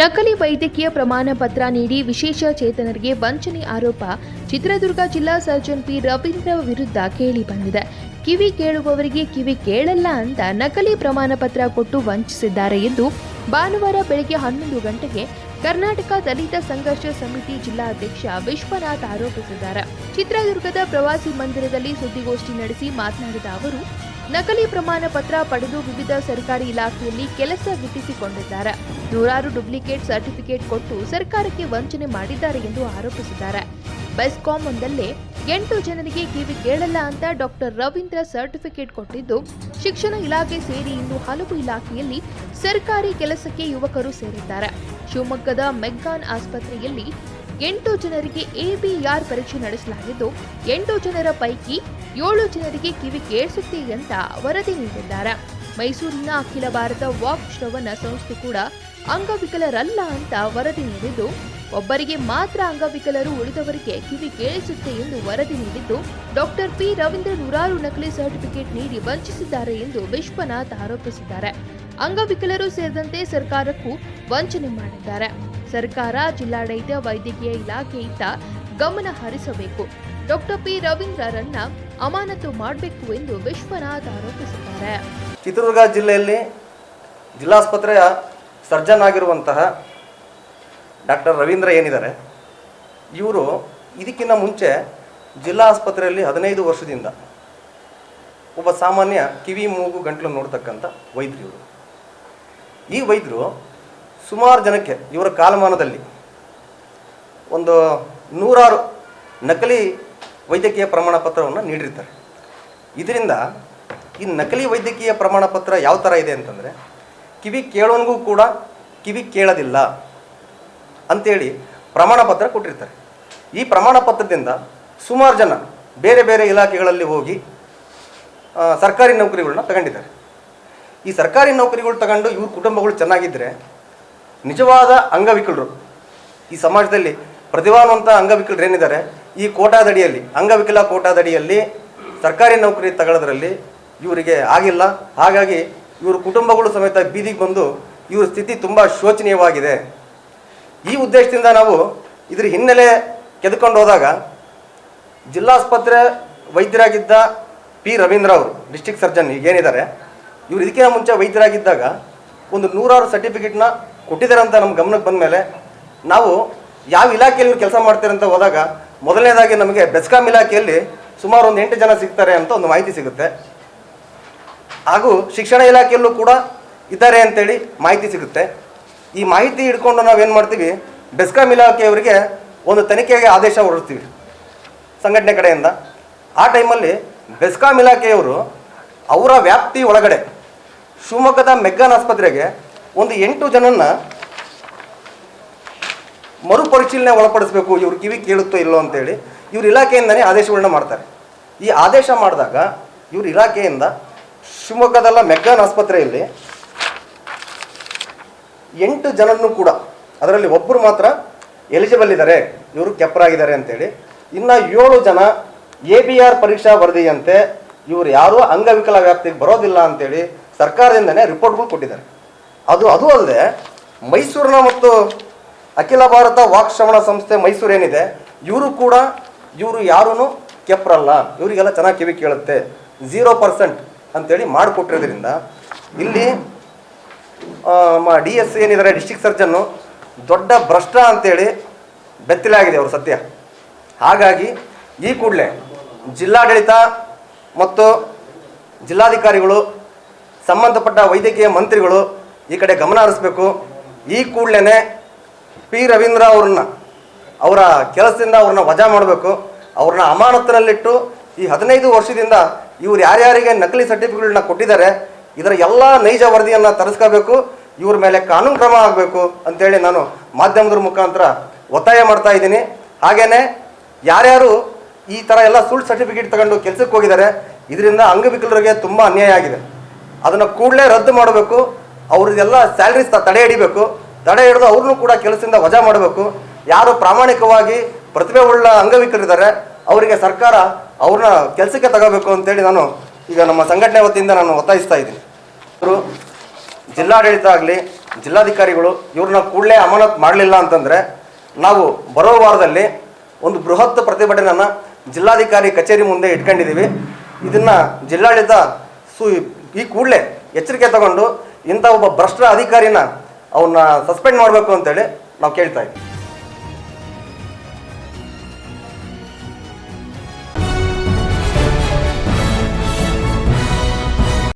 ನಕಲಿ ವೈದ್ಯಕೀಯ ಪ್ರಮಾಣ ಪತ್ರ ನೀಡಿ ವಿಶೇಷ ಚೇತನರಿಗೆ ವಂಚನೆ ಆರೋಪ. ಚಿತ್ರದುರ್ಗ ಜಿಲ್ಲಾ ಸರ್ಜನ್ ಪಿ. ರವೀಂದ್ರ ವಿರುದ್ಧ ಕೇಳಿ ಬಂದಿದೆ. ಕಿವಿ ಕೇಳುವವರಿಗೆ ಕಿವಿ ಕೇಳಲ್ಲ ಅಂತ ನಕಲಿ ಪ್ರಮಾಣ ಪತ್ರ ಕೊಟ್ಟು ವಂಚಿಸಿದ್ದಾರೆ ಎಂದು ಭಾನುವಾರ ಬೆಳಗ್ಗೆ ಹನ್ನೊಂದು ಗಂಟೆಗೆ ಕರ್ನಾಟಕ ದಲಿತ ಸಂಘರ್ಷ ಸಮಿತಿ ಜಿಲ್ಲಾಧ್ಯಕ್ಷ ವಿಶ್ವನಾಥ್ ಆರೋಪಿಸಿದ್ದಾರೆ. ಚಿತ್ರದುರ್ಗದ ಪ್ರವಾಸಿ ಮಂದಿರದಲ್ಲಿ ಸುದ್ದಿಗೋಷ್ಠಿ ನಡೆಸಿ ಮಾತನಾಡಿದ ಅವರು ನಕಲಿ ಪ್ರಮಾಣ ಪತ್ರ ಪಡೆದು ವಿವಿಧ ಸರ್ಕಾರಿ ಇಲಾಖೆಯಲ್ಲಿ ಕೆಲಸ ಗಿಟ್ಟಿಸಿಕೊಂಡಿದ್ದಾರೆ ನೂರಾರು ಡುಪ್ಲಿಕೇಟ್ ಸರ್ಟಿಫಿಕೇಟ್ ಕೊಟ್ಟು ಸರ್ಕಾರಕ್ಕೆ ವಂಚನೆ ಮಾಡಿದ್ದಾರೆ ಎಂದು ಆರೋಪಿಸಿದ್ದಾರೆ. ಬೆಸ್ಕಾಂ ಒಂದಲ್ಲೇ ಎಂಟು ಜನರಿಗೆ ಕಿವಿ ಕೇಳಲ್ಲ ಅಂತ ಡಾಕ್ಟರ್ ರವೀಂದ್ರ ಸರ್ಟಿಫಿಕೇಟ್ ಕೊಟ್ಟಿದ್ದು, ಶಿಕ್ಷಣ ಇಲಾಖೆ ಸೇರಿ ಇನ್ನು ಹಲವು ಇಲಾಖೆಯಲ್ಲಿ ಸರ್ಕಾರಿ ಕೆಲಸಕ್ಕೆ ಯುವಕರು ಸೇರಿದ್ದಾರೆ. ಶಿವಮೊಗ್ಗದ ಮೆಗ್ಗಾನ್ ಆಸ್ಪತ್ರೆಯಲ್ಲಿ ಎಂಟು ಜನರಿಗೆ ಎಬಿಆರ್ ಪರೀಕ್ಷೆ ನಡೆಸಲಾಗಿದ್ದು, ಎಂಟು ಜನರ ಪೈಕಿ ಏಳು ಜನರಿಗೆ ಕಿವಿ ಕೇಳಿಸುತ್ತೆ ಅಂತ ವರದಿ ನೀಡಿದ್ದಾರೆ. ಮೈಸೂರಿನ ಅಖಿಲ ಭಾರತ ವಾಕ್ ಶ್ರವಣ ಸಂಸ್ಥೆ ಕೂಡ ಅಂಗವಿಕಲರಲ್ಲ ಅಂತ ವರದಿ ನೀಡಿದ್ದು, ಒಬ್ಬರಿಗೆ ಮಾತ್ರ ಅಂಗವಿಕಲರು ಉಳಿದವರಿಗೆ ಕಿವಿ ಕೇಳಿಸುತ್ತೆ ಎಂದು ವರದಿ ನೀಡಿದ್ದು, ಡಾಕ್ಟರ್ ಪಿ ರವೀಂದ್ರ ನೂರಾರು ನಕಲಿ ಸರ್ಟಿಫಿಕೇಟ್ ನೀಡಿ ವಂಚಿಸಿದ್ದಾರೆ ಎಂದು ವಿಶ್ವನಾಥ್ ಆರೋಪಿಸಿದ್ದಾರೆ. ಅಂಗವಿಕಲರು ಸೇರಿದಂತೆ ಸರ್ಕಾರಕ್ಕೂ ವಂಚನೆ ಮಾಡಿದ್ದಾರೆ. ಸರ್ಕಾರ ಜಿಲ್ಲಾಡಳಿತ, ವೈದ್ಯಕೀಯ ಇಲಾಖೆಯಿಂದ ಗಮನ ಹರಿಸಬೇಕು. Doctor P. ರವೀಂದ್ರರನ್ನ ಅಮಾನತು ಮಾಡಬೇಕು ಎಂದು ವಿಶ್ವನಾಥ್ ಆರೋಪಿಸಿದ್ದಾರೆ. ಚಿತ್ರದುರ್ಗ ಜಿಲ್ಲೆಯಲ್ಲಿ ಜಿಲ್ಲಾಸ್ಪತ್ರೆಯ ಸರ್ಜನ್ ಆಗಿರುವಂತಹ ಡಾಕ್ಟರ್ ರವೀಂದ್ರ ಏನಿದ್ದಾರೆ, ಇವರು ಇದಕ್ಕಿಂತ ಮುಂಚೆ ಜಿಲ್ಲಾ ಆಸ್ಪತ್ರೆಯಲ್ಲಿ ಹದಿನೈದು ವರ್ಷದಿಂದ ಒಬ್ಬ ಸಾಮಾನ್ಯ ಕಿವಿ, ಮೂಗು, ಗಂಟಲು ನೋಡ್ತಕ್ಕಂಥ ವೈದ್ಯರು ಇವರು. ಈ ವೈದ್ಯರು ಸುಮಾರು ಜನಕ್ಕೆ ಇವರ ಕಾಲಮಾನದಲ್ಲಿ ಒಂದು ನೂರಾರು ನಕಲಿ ವೈದ್ಯಕೀಯ ಪ್ರಮಾಣ ಪತ್ರವನ್ನು ನೀಡಿರ್ತಾರೆ. ಇದರಿಂದ ಈ ನಕಲಿ ವೈದ್ಯಕೀಯ ಪ್ರಮಾಣ ಪತ್ರ ಯಾವ ಥರ ಇದೆ ಅಂತಂದರೆ, ಕಿವಿ ಕೇಳೋನಿಗೂ ಕೂಡ ಕಿವಿ ಕೇಳೋದಿಲ್ಲ ಅಂತೇಳಿ ಪ್ರಮಾಣ ಪತ್ರ ಕೊಟ್ಟಿರ್ತಾರೆ. ಈ ಪ್ರಮಾಣ ಪತ್ರದಿಂದ ಸುಮಾರು ಜನ ಬೇರೆ ಬೇರೆ ಇಲಾಖೆಗಳಲ್ಲಿ ಹೋಗಿ ಸರ್ಕಾರಿ ನೌಕರಿಗಳನ್ನ ತಗೊಂಡಿದ್ದಾರೆ. ಈ ಸರ್ಕಾರಿ ನೌಕರಿಗಳು ತಗೊಂಡು ಇವ್ರ ಕುಟುಂಬಗಳು ಚೆನ್ನಾಗಿದ್ದರೆ ನಿಜವಾದ ಅಂಗವಿಕಲರು ಈ ಸಮಾಜದಲ್ಲಿ ಪ್ರತಿಭಾವಂತ ಅಂಗವಿಕಲರು ಏನಿದ್ದಾರೆ, ಈ ಕೋಟಾದಡಿಯಲ್ಲಿ, ಅಂಗವಿಕಲ ಕೋಟಾದಡಿಯಲ್ಲಿ ಸರ್ಕಾರಿ ನೌಕರಿ ತಗೊಳ್ಳೋದ್ರಲ್ಲಿ ಇವರಿಗೆ ಆಗಿಲ್ಲ. ಹಾಗಾಗಿ ಇವರ ಕುಟುಂಬಗಳು ಸಮೇತ ಬೀದಿಗೆ ಬಂದು ಇವ್ರ ಸ್ಥಿತಿ ತುಂಬ ಶೋಚನೀಯವಾಗಿದೆ. ಈ ಉದ್ದೇಶದಿಂದ ನಾವು ಇದ್ರ ಹಿನ್ನೆಲೆ ಕೆದ್ಕೊಂಡು ಹೋದಾಗ ಜಿಲ್ಲಾಸ್ಪತ್ರೆ ವೈದ್ಯರಾಗಿದ್ದ ಪಿ ರವೀಂದ್ರ ಅವರು ಡಿಸ್ಟಿಕ್ ಸರ್ಜನ್ ಈಗೇನಿದ್ದಾರೆ ಇವರು ಇದಕ್ಕಿಂತ ಮುಂಚೆ ವೈದ್ಯರಾಗಿದ್ದಾಗ ಒಂದು ನೂರಾರು ಸರ್ಟಿಫಿಕೇಟ್ನ ಕೊಟ್ಟಿದ್ದಾರೆ ಅಂತ ನಮ್ಮ ಗಮನಕ್ಕೆ ಬಂದ ಮೇಲೆ ನಾವು ಯಾವ ಇಲಾಖೆಯಲ್ಲಿ ಕೆಲಸ ಮಾಡ್ತಾರೆ ಅಂತ ಹೋದಾಗ ಮೊದಲನೇದಾಗಿ ನಮಗೆ ಬೆಸ್ಕಾಂ ಇಲಾಖೆಯಲ್ಲಿ ಸುಮಾರು ಒಂದು ಎಂಟು ಜನ ಸಿಗ್ತಾರೆ ಅಂತ ಒಂದು ಮಾಹಿತಿ ಸಿಗುತ್ತೆ. ಹಾಗೂ ಶಿಕ್ಷಣ ಇಲಾಖೆಯಲ್ಲೂ ಕೂಡ ಇದ್ದಾರೆ ಅಂತೇಳಿ ಮಾಹಿತಿ ಸಿಗುತ್ತೆ. ಈ ಮಾಹಿತಿ ಹಿಡ್ಕೊಂಡು ನಾವೇನು ಮಾಡ್ತೀವಿ? ಬೆಸ್ಕಾಂ ಇಲಾಖೆಯವರಿಗೆ ಒಂದು ತನಿಖೆಗೆ ಆದೇಶ ಹೊರಡ್ತೀವಿ ಸಂಘಟನೆ ಕಡೆಯಿಂದ. ಆ ಟೈಮಲ್ಲಿ ಬೆಸ್ಕಾಂ ಇಲಾಖೆಯವರು ಅವರ ವ್ಯಾಪ್ತಿ ಒಳಗಡೆ ಶಿವಮೊಗ್ಗದ ಮೆಗ್ಗಾನ್ ಆಸ್ಪತ್ರೆಗೆ ಒಂದು ಎಂಟು ಜನನ್ನ ಮರುಪರಿಶೀಲನೆ ಒಳಪಡಿಸಬೇಕು, ಇವ್ರ ಕಿವಿ ಕೇಳುತ್ತೋ ಇಲ್ಲೋ ಅಂತೇಳಿ ಇವ್ರ ಇಲಾಖೆಯಿಂದನೇ ಆದೇಶಗಳನ್ನ ಮಾಡ್ತಾರೆ. ಈ ಆದೇಶ ಮಾಡಿದಾಗ ಇವ್ರ ಇಲಾಖೆಯಿಂದ ಶಿವಮೊಗ್ಗದಲ್ಲ ಮೆಗ್ಗಾನ್ ಆಸ್ಪತ್ರೆಯಲ್ಲಿ ಎಂಟು ಜನರನ್ನು ಕೂಡ, ಅದರಲ್ಲಿ ಒಬ್ಬರು ಮಾತ್ರ ಎಲಿಜಿಬಲ್ ಇದ್ದಾರೆ, ಇವರು ಕೆಪ್ಪರಾಗಿದ್ದಾರೆ ಅಂತೇಳಿ. ಇನ್ನು ಏಳು ಜನ ಎ ಬಿ ಆರ್ ಪರೀಕ್ಷಾ ವರದಿಯಂತೆ ಇವರು ಯಾರೂ ಅಂಗವಿಕಲ ವ್ಯಾಪ್ತಿಗೆ ಬರೋದಿಲ್ಲ ಅಂತೇಳಿ ಸರ್ಕಾರದಿಂದನೇ ರಿಪೋರ್ಟ್ಗಳು ಕೊಟ್ಟಿದ್ದಾರೆ. ಅದು ಅದು ಅಲ್ಲದೆ ಮೈಸೂರಿನ ಮತ್ತು ಅಖಿಲ ಭಾರತ ವಾಕ್ ಶ್ರವಣ ಸಂಸ್ಥೆ ಮೈಸೂರು ಏನಿದೆ, ಇವರು ಕೂಡ, ಇವರು ಯಾರೂ ಕೆಪ್ರಲ್ಲ. ಇವರಿಗೆಲ್ಲ ಚೆನ್ನಾಗಿ ಕಿವಿ ಕೇಳುತ್ತೆ. ಝೀರೋ ಪರ್ಸೆಂಟ್ ಅಂತೇಳಿ ಮಾಡಿಕೊಟ್ಟಿರೋದ್ರಿಂದ ಇಲ್ಲಿ ಡಿ ಎಸ್ ಏನಿದ್ದಾರೆ ಡಿಸ್ಟಿಕ್ ಸರ್ಜನ್ನು ದೊಡ್ಡ ಭ್ರಷ್ಟ ಅಂತೇಳಿ ಬೆತ್ತಲಾಗಿದೆ ಅವರು ಸತ್ಯ ಹಾಗಾಗಿ ಈ ಕೂಡಲೇ ಜಿಲ್ಲಾಡಳಿತ ಮತ್ತು ಜಿಲ್ಲಾಧಿಕಾರಿಗಳು, ಸಂಬಂಧಪಟ್ಟ ವೈದ್ಯಕೀಯ ಮಂತ್ರಿಗಳು ಈ ಕಡೆ ಗಮನ ಹರಿಸ್ಬೇಕು. ಈ ಕೂಡಲೇ ಪಿ ರವೀಂದ್ರ ಅವ್ರನ್ನ, ಅವರ ಕೆಲಸದಿಂದ ಅವ್ರನ್ನ ವಜಾ ಮಾಡಬೇಕು, ಅವ್ರನ್ನ ಅಮಾನತಿನಲ್ಲಿಟ್ಟು ಈ ಹದಿನೈದು ವರ್ಷದಿಂದ ಇವ್ರು ಯಾರ್ಯಾರಿಗೆ ನಕಲಿ ಸರ್ಟಿಫಿಕೇಟ್ನ ಕೊಟ್ಟಿದ್ದಾರೆ, ಇದರ ಎಲ್ಲ ನೈಜ ವರದಿಯನ್ನು ತರಿಸ್ಕೋಬೇಕು, ಇವ್ರ ಮೇಲೆ ಕಾನೂನು ಕ್ರಮ ಆಗಬೇಕು ಅಂತೇಳಿ ನಾನು ಮಾಧ್ಯಮದ ಮುಖಾಂತರ ಒತ್ತಾಯ ಮಾಡ್ತಾ ಇದ್ದೀನಿ. ಹಾಗೇ ಯಾರ್ಯಾರು ಈ ಥರ ಎಲ್ಲ ಸುಳ್ಳು ಸರ್ಟಿಫಿಕೇಟ್ ತಗೊಂಡು ಕೆಲಸಕ್ಕೆ ಹೋಗಿದ್ದಾರೆ, ಇದರಿಂದ ಅಂಗವಿಕಲರಿಗೆ ತುಂಬ ಅನ್ಯಾಯ ಆಗಿದೆ. ಅದನ್ನು ಕೂಡಲೇ ರದ್ದು ಮಾಡಬೇಕು, ಅವ್ರದ್ದೆಲ್ಲ ಸ್ಯಾಲ್ರೀಸ್ ತಡೆ ಹಿಡಿಬೇಕು ತಡೆ ಹಿಡಿದು ಅವ್ರನ್ನೂ ಕೂಡ ಕೆಲಸದಿಂದ ವಜಾ ಮಾಡಬೇಕು. ಯಾರು ಪ್ರಾಮಾಣಿಕವಾಗಿ ಪ್ರತಿಭೆ ಉಳ್ಳ ಅಂಗವಿಕಲರಿದ್ದಾರೆ ಅವರಿಗೆ ಸರ್ಕಾರ ಅವ್ರನ್ನ ಕೆಲಸಕ್ಕೆ ತಗೋಬೇಕು ಅಂತೇಳಿ ನಾನು ಈಗ ನಮ್ಮ ಸಂಘಟನೆ ವತಿಯಿಂದ ನಾನು ಒತ್ತಾಯಿಸ್ತಾ ಇದ್ದೀನಿ. ಇವರು ಜಿಲ್ಲಾಡಳಿತ ಆಗಲಿ, ಜಿಲ್ಲಾಧಿಕಾರಿಗಳು ಇವ್ರನ್ನ ಕೂಡಲೇ ಅಮಾನತ್ ಮಾಡಲಿಲ್ಲ ಅಂತಂದರೆ ನಾವು ಬರೋ ವಾರದಲ್ಲಿ ಒಂದು ಬೃಹತ್ ಪ್ರತಿಭಟನೆಯನ್ನು ಜಿಲ್ಲಾಧಿಕಾರಿ ಕಚೇರಿ ಮುಂದೆ ಇಟ್ಕೊಂಡಿದ್ದೀವಿ. ಇದನ್ನು ಜಿಲ್ಲಾಡಳಿತ ಸು ಈ ಕೂಡಲೇ ಎಚ್ಚರಿಕೆ ತಗೊಂಡು ಇಂಥ ಒಬ್ಬ ಭ್ರಷ್ಟ ಅಧಿಕಾರಿನ ಅವನ್ನ ಸಸ್ಪೆಂಡ್ ಮಾಡಬೇಕು ಅಂತೇಳಿ ನಾವು ಕೇಳ್ತಾ ಇದ್ದೀವಿ